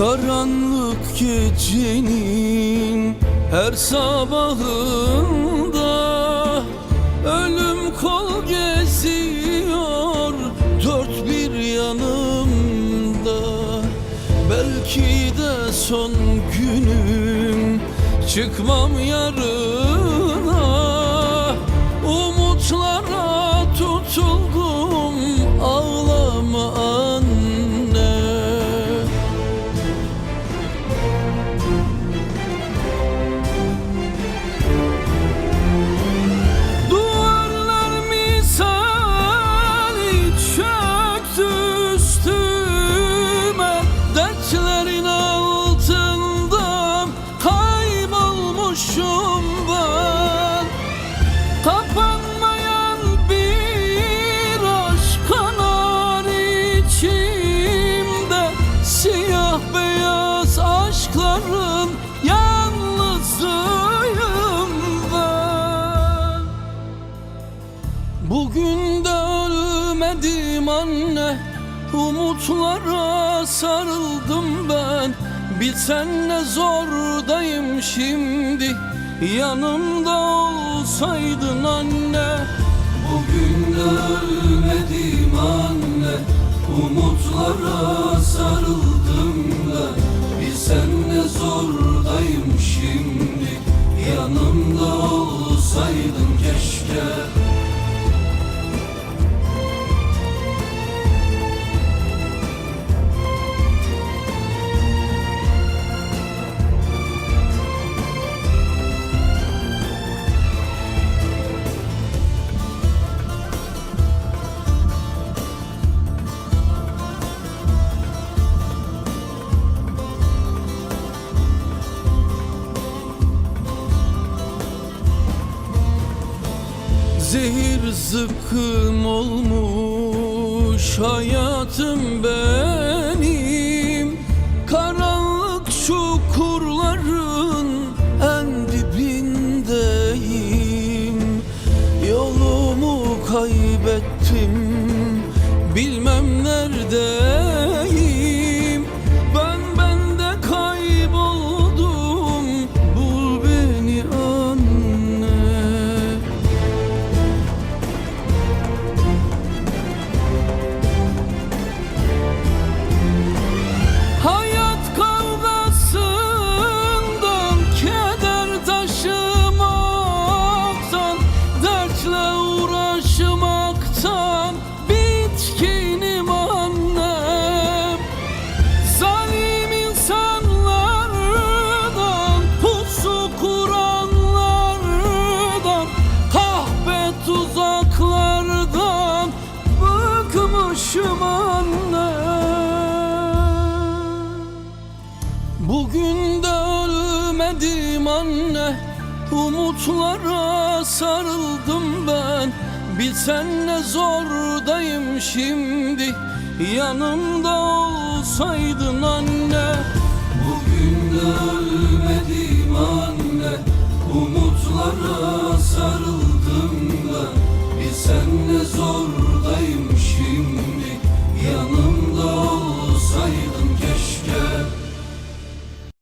Karanlık gecenin her sabahında Ölüm kol geziyor dört bir yanımda. Belki de son günüm çıkmam yarına Bugün de ölmedim anne Umutlara sarıldım ben. Bilsen ne zordayım şimdi Yanımda olsaydın anne. Bugün de ölmedim anne Umutlara sarıldım ben. Bilsen ne zordayım şimdi Yanımda olsaydın keşke Zehir zıkkım olmuş hayatım benim. Karanlık çukurların en dibindeyim. Yolumu kaybettim bilmem neredeyim De ölmedim anne. Umutlara sarıldım ben. Bilsen ne zordayım şimdi. Yanımda olsaydın anne. Bugün de ölmedim anne. Umutlara sarıldım ben. Bilsen